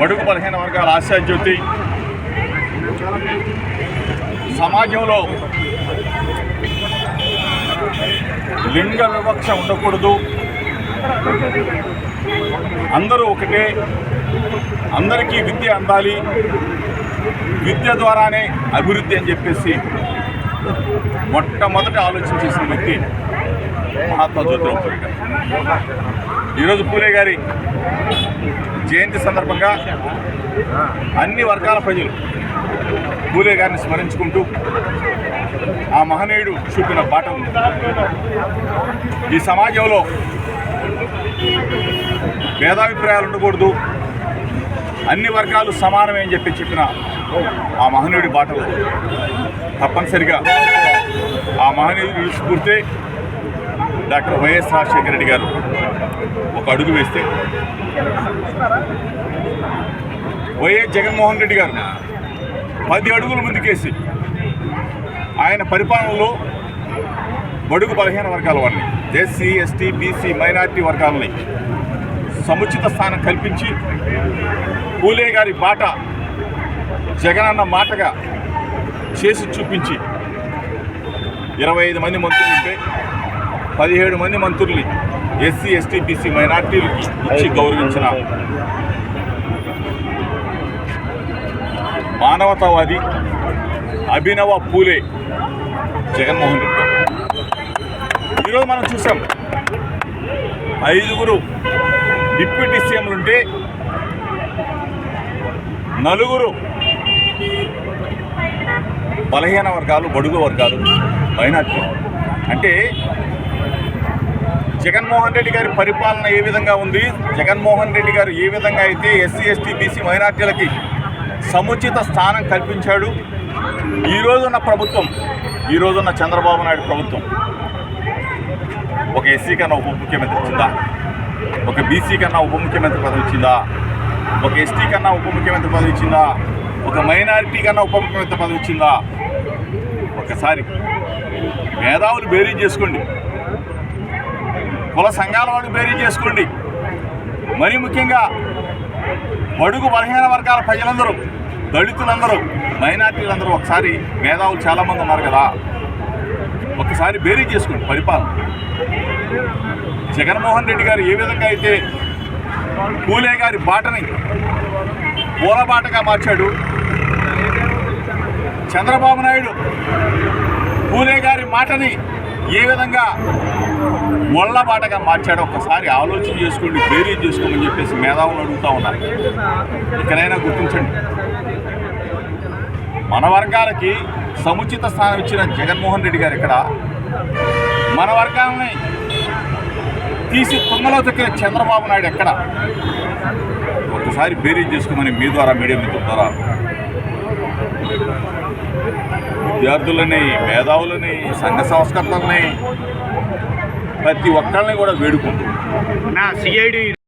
బడుగు బలహీన వర్గాల ఆశాజ్యోతి సమాజంలో లింగ వివక్ష ఉండకూడదు. అందరూ ఒకటే. అందరికీ విద్య అందాలి. విద్య ద్వారానే అభివృద్ధి అని చెప్పేసి మొట్టమొదట ఆలోచన చేసిన వ్యక్తి మహాత్మా జ్యోతిరావు పూలే గారు. ఈరోజు పూలే గారి జయంతి సందర్భంగా అన్ని వర్గాల ప్రజలు పూలే గారిని స్మరించుకుంటూ ఆ మహనీయుడు చూపిన బాటలు ఈ సమాజంలో భేదాభిప్రాయాలు ఉండకూడదు. అన్ని వర్గాలు సమానమే అని చెప్పి చెప్పిన ఆ మహనీయుడి బాటలు తప్పనిసరిగా ఆ మహనీయుడి స్ఫూర్తే డాక్టర్ వైఎస్ రాజశేఖర రెడ్డి గారు ఒక అడుగు వేస్తే. వైఎస్ జగన్మోహన్ రెడ్డి గారు పది అడుగులు ముందుకేసి ఆయన పరిపాలనలో బడుగు బలహీన వర్గాల వారిని ఎస్సీ ఎస్టీ బీసీ మైనార్టీ వర్గాలని సముచిత స్థానం కల్పించి పూలే గారి బాట జగనన్న మాటగా చేసి చూపించి ఇరవై ఐదు మంది మంత్రులు ఉంటే పదిహేడు మంది మంత్రుల్ని ఎస్సీ ఎస్టీ బీసీ మైనార్టీలకి ఇచ్చి గౌరవించిన మానవతావాది అభినవ పూలే జగన్మోహన్ రెడ్డి ఈరోజు మనం చూసాం ఐదుగురు డిప్యూటీ సీఎంలుంటే నలుగురు బలహీన వర్గాలు బడుగు వర్గాలు మైనార్టీ అంటే జగన్మోహన్ రెడ్డి గారి పరిపాలన ఏ విధంగా ఉంది? జగన్మోహన్ రెడ్డి గారు ఏ విధంగా అయితే ఎస్సీ ఎస్టీ బీసీ మైనార్టీలకి సముచిత స్థానం కల్పించాడు? ఈ రోజున్న ప్రభుత్వం ఈ రోజున్న చంద్రబాబు నాయుడు ప్రభుత్వం ఒక ఎస్సీ కన్నా ఉప ముఖ్యమంత్రి ఇచ్చిందా ఒక బీసీ కన్నా ఉప ముఖ్యమంత్రి పదవి ఇచ్చిందా? ఒక ఎస్టీ కన్నా ఉప ముఖ్యమంత్రి పదవి ఇచ్చిందా? ఒక మైనారిటీ కన్నా ఉప ముఖ్యమంత్రి పదవి ఇచ్చిందా? ఒకసారి మేధావులు బేరీ చేసుకోండి. కుల సంఘాల వాళ్ళు బేరీ చేసుకోండి. మరీ ముఖ్యంగా బడుగు బలహీన వర్గాల ప్రజలందరూ దళితులందరూ మైనార్టీలందరూ ఒకసారి మేధావులు చాలామంది ఉన్నారు కదా. ఒకసారి బేరీ చేసుకోండి పరిపాలన. జగన్మోహన్ రెడ్డి గారు ఏ విధంగా అయితే పూలే గారి బాటని పూలబాటగా మార్చాడు చంద్రబాబు నాయుడు పూలే గారి మాటని ఏ విధంగా మొళ్ళ మార్చాడు. ఒక్కసారి ఆలోచన చేసుకోండి బేరీ చేసుకోమని చెప్పేసి మేధావులు అడుగుతూ ఉన్నారు. ఇక్కడైనా గుర్తించండి. మన వర్గాలకి సముచిత స్థానం ఇచ్చిన జగన్మోహన్ రెడ్డి గారు ఇక్కడ. మన వర్గాలని తీసి తుంగలో దగ్గర చంద్రబాబు నాయుడు ఎక్కడ? ఒకసారి బేరీ చేసుకోమని మీ ద్వారా మీడియా మిత్రుల ద్వారా. విద్యార్థులని మేధావులని సంఘ సంస్కర్తల్ని ప్రతి ఒక్కళ్ళని కూడా వేడుకుంటుంది నా సిఐడి